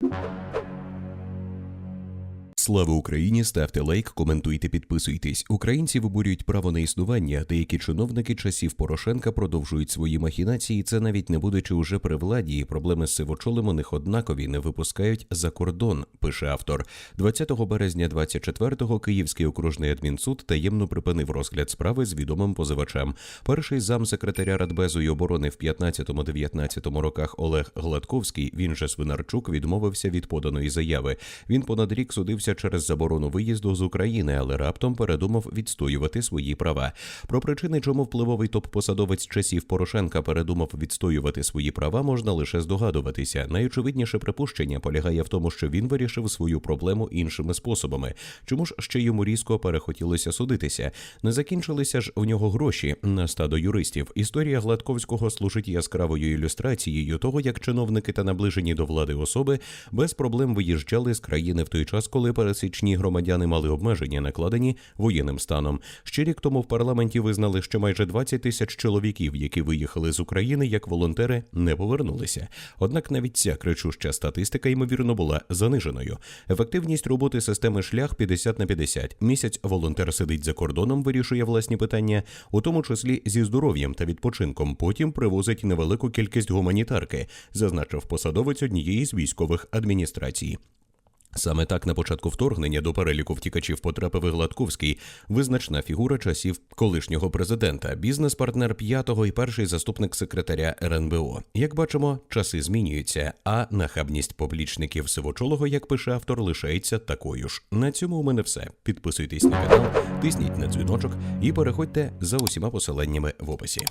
you Слава Україні! Ставте лайк, коментуйте, підписуйтесь. Українці виборюють право на існування. Деякі чиновники часів Порошенка продовжують свої махінації. Це навіть не будучи уже при владі. Проблеми з сивочолем у них однакові не випускають за кордон. Пише автор. 20 березня 24-го Київський окружний адмінсуд таємно припинив розгляд справи з відомим позивачем. Перший замсекретаря Радбезу і оборони в 15-19 роках Олег Гладковський, він же Свинарчук, відмовився від поданої заяви. Він понад рік судився через заборону виїзду з України, але раптом передумав відстоювати свої права. Про причини, чому впливовий топ-посадовець часів Порошенка передумав відстоювати свої права, можна лише здогадуватися. Найочевидніше припущення полягає в тому, що він вирішив свою проблему іншими способами. Чому ж ще йому різко перехотілося судитися? Не закінчилися ж у нього гроші на стадо юристів. Історія Гладковського служить яскравою ілюстрацією того, як чиновники та наближені до влади особи без проблем виїжджали з країни в той час, коли пересічні громадяни мали обмеження, накладені воєнним станом. Ще рік тому в парламенті визнали, що майже 20 тисяч чоловіків, які виїхали з України як волонтери, не повернулися. Однак навіть ця кричуща статистика ймовірно була заниженою. Ефективність роботи системи шлях 50 на 50. Місяць волонтер сидить за кордоном, вирішує власні питання, у тому числі зі здоров'ям та відпочинком. Потім привозить невелику кількість гуманітарки, зазначив посадовець однієї з військових адміністрацій. Саме так на початку вторгнення до переліку втікачів потрапив і Гладковський, визначна фігура часів колишнього президента, бізнес-партнер п'ятого і перший заступник секретаря РНБО. Як бачимо, часи змінюються, а нахабність поплічників сивочолого, як пише автор, лишається такою ж. На цьому у мене все. Підписуйтесь на канал, тисніть на дзвіночок і переходьте за усіма посиланнями в описі.